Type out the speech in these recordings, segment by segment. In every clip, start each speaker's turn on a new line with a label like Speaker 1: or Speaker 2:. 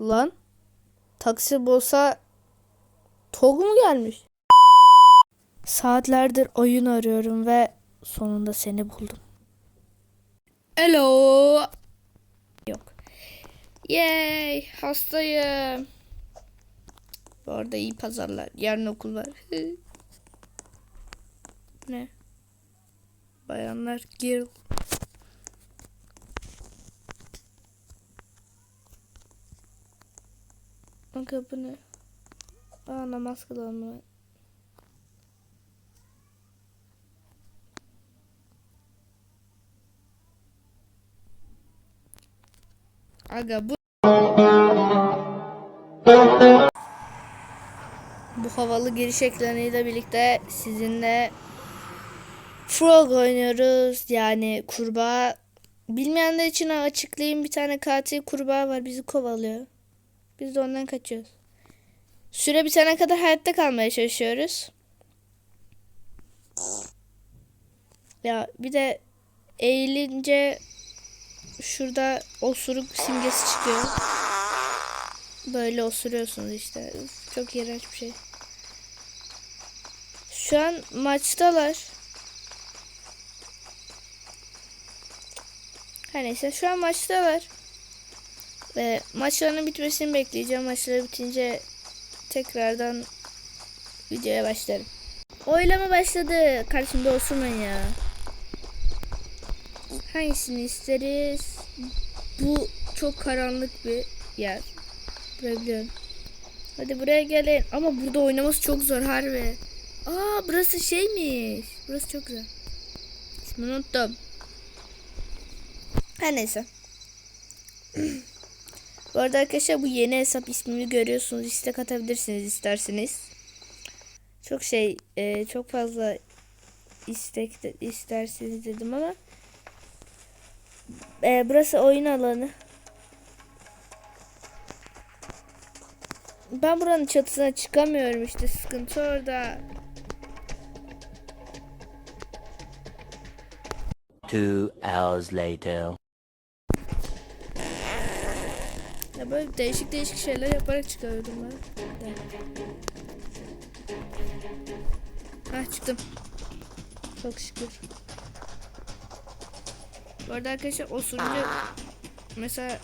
Speaker 1: Lan. Taksi bulsa Tog mu gelmiş? Saatlerdir oyun arıyorum ve sonunda seni buldum. Hello. Yok. Yay, hastayım. Bu arada iyi pazarlar. Yarın okul var. ne? Bayanlar girl. Aga bu ne? Aa namaz kılalım. Aga bu Bu havalı giriş ekranıyla birlikte sizinle Frog oynuyoruz. Yani kurbağa. Bilmeyenler için açıklayayım. Bir tane katil kurbağa var. Bizi kovalıyor. Biz de ondan kaçıyoruz. Süre bitene kadar hayatta kalmaya çalışıyoruz. Ya bir de eğilince şurada osuruk simgesi çıkıyor. Böyle osuruyorsunuz işte. Çok iğrenç bir şey. Şu an maçtalar. Her neyse şu an maçtalar. Ve maçlarının bitmesini bekleyeceğim. Maçları bitince tekrardan videoya başlarım. Oylama başladı. Karşımda osurmayın ya. Hangisini isteriz? Bu çok karanlık bir yer. Biliyorum. Hadi buraya gelin. Ama burada oynaması çok zor harbi. Aa burası şeymiş. Burası çok güzel. İsmini unuttum. Her neyse. bu arada arkadaşlar bu yeni hesap ismini görüyorsunuz. İstek atabilirsiniz isterseniz. Çok şey e, çok fazla istek de, isterseniz dedim ama e, burası oyun alanı. Ben buranın çatısına çıkamıyorum işte sıkıntı orada.
Speaker 2: Two hours later.
Speaker 1: Ya böyle değişik değişik şeyler yaparak çıkıyordum ben. Hah çıktım. Çok şükür. Bu arada arkadaşlar osurunca mesela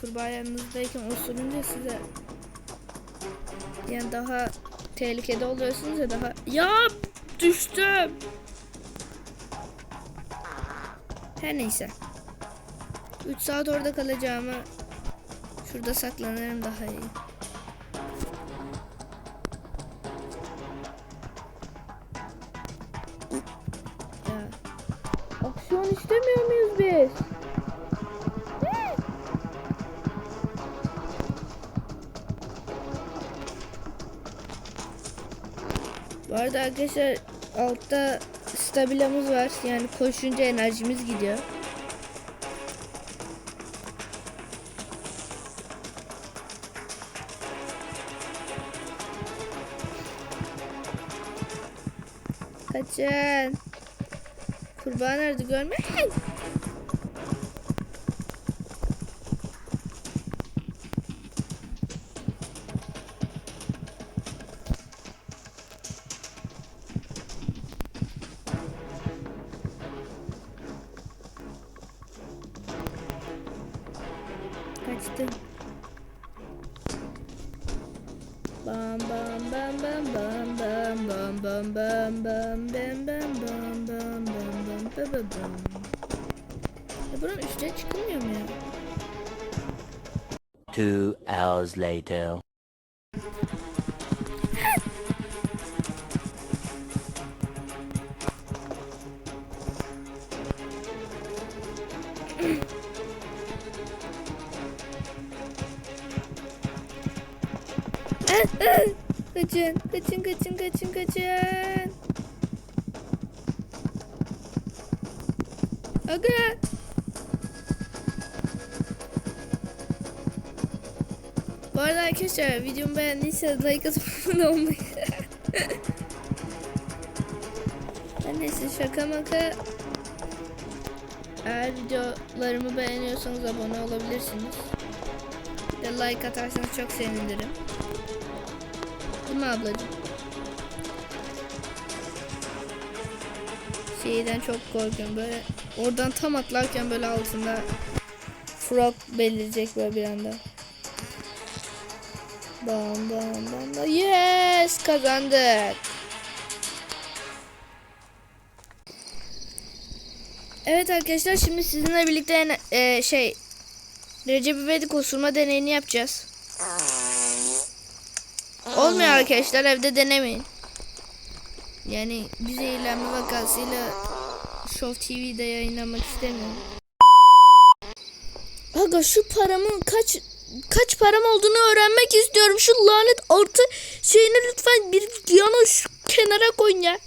Speaker 1: kurbağa yanınızdayken osurunca size yani daha tehlikede oluyorsunuz ya daha ya düştüm. Her neyse. 3 saat orada kalacağımı Şurada saklanırım daha iyi. Ya. Aksiyon istemiyor muyuz biz? Bu arada arkadaşlar altta stabilamız var. Yani koşunca enerjimiz gidiyor. Kaçın. Kurbağa nerede görmeyin. Kaçtı. Bam bam bam bam bam bam bam bam bam bam bam bam bam bam bam bam bam bam bam. Ya buranın üstüne çıkılmıyor mu ya?
Speaker 2: Two hours later.
Speaker 1: Kaçın, kaçın, kaçın, kaçın, kaçın. Aga. Bu arada arkadaşlar videomu beğendiyseniz like atıp abone olmayı. Neyse şaka maka. Eğer videolarımı beğeniyorsanız abone olabilirsiniz. Ve like atarsanız çok sevinirim. Değil ablacığım? Şeyden çok korkuyorum böyle. Oradan tam atlarken böyle altında frog belirecek böyle bir anda. Bam bam bam bam. Yes kazandık. Evet arkadaşlar şimdi sizinle birlikte e, şey Recep İvedik osurma deneyini yapacağız. Olmuyor arkadaşlar evde denemeyin. Yani bir zehirlenme vakasıyla Show TV'de yayınlamak istemiyorum. Aga şu paramın kaç kaç param olduğunu öğrenmek istiyorum. Şu lanet artı şeyini lütfen bir yana şu kenara koyun ya.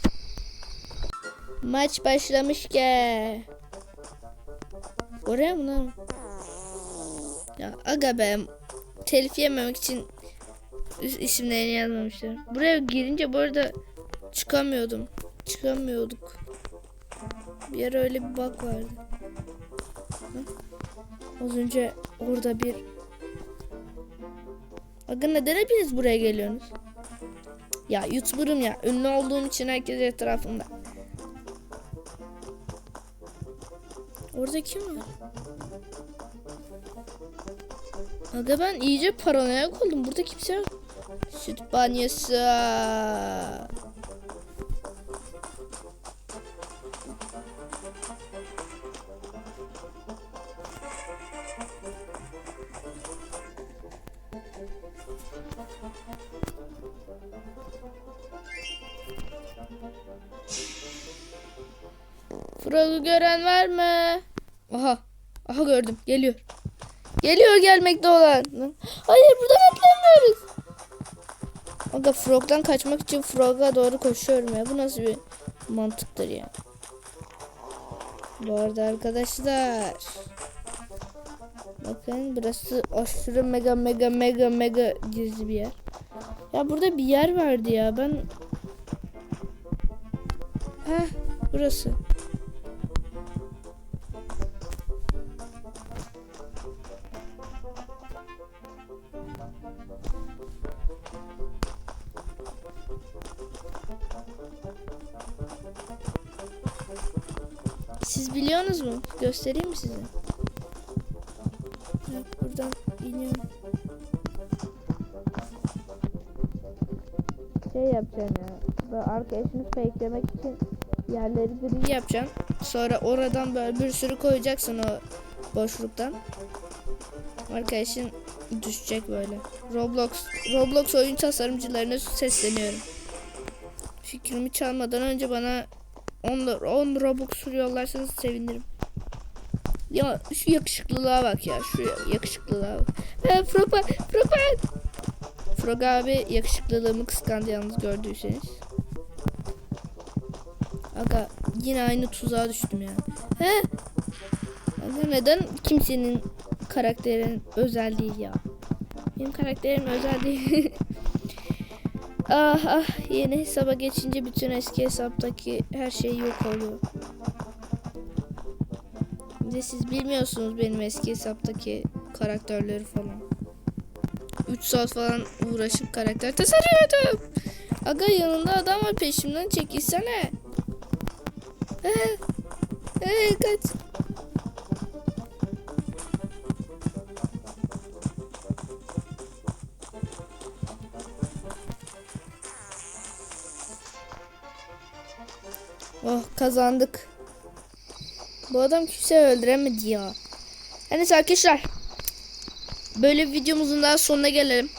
Speaker 1: Maç başlamış ki. Oraya mı lan? Ya aga be telif yememek için isimlerini yazmamışlar. Buraya girince bu arada çıkamıyordum. Çıkamıyorduk. Bir ara öyle bir bug vardı. Hı? Az önce orada bir Aga neden hepiniz buraya geliyorsunuz? Ya YouTuber'ım ya. Ünlü olduğum için herkes etrafımda. Orada kim var? Aga ben iyice paranoyak oldum. Burada kimse yok. Süt banyosu. Frog'u gören var mı? Aha. Aha gördüm. Geliyor. Geliyor gelmekte olan. Hayır buradan atlayamıyoruz. Aga Frog'dan kaçmak için Frog'a doğru koşuyorum ya. Bu nasıl bir mantıktır ya. Bu arada arkadaşlar. Bakın burası aşırı mega mega mega mega gizli bir yer. Ya burada bir yer vardı ya. Ben Heh burası. Siz biliyorsunuz mu? Göstereyim mi size? Evet, buradan iniyorum. Şey yapacaksın ya. Böyle arkadaşını fakelemek için yerleri gri yapacaksın. Sonra oradan böyle bir sürü koyacaksın o boşluktan. Arkadaşın düşecek böyle. Roblox Roblox oyun tasarımcılarına sesleniyorum. Fikrimi çalmadan önce bana 10 10 Robux yollarsanız sevinirim. Ya şu yakışıklılığa bak ya. Şu yakışıklılığa bak. Ha, bak. Frog bak. Frog abi yakışıklılığımı kıskandı yalnız gördüyseniz. Aga yine aynı tuzağa düştüm ya. He? Aga neden kimsenin karakterin özel değil ya? Benim karakterim özel değil. ah ah yeni hesaba geçince bütün eski hesaptaki her şey yok oluyor. Bir de siz bilmiyorsunuz benim eski hesaptaki karakterleri falan. 3 saat falan uğraşıp karakter tasarlıyordum. Aga yanında adam var peşimden çekilsene. Ee, ee, kaç. Oh kazandık. Bu adam kimse öldüremedi ya. Neyse arkadaşlar. Böyle videomuzun daha sonuna gelelim.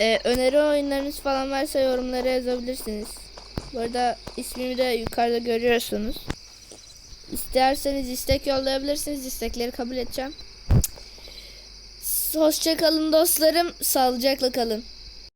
Speaker 1: Ee, öneri oyunlarınız falan varsa yorumlara yazabilirsiniz. Bu arada ismimi de yukarıda görüyorsunuz. İsterseniz istek yollayabilirsiniz. İstekleri kabul edeceğim. Hoşçakalın dostlarım. Sağlıcakla kalın.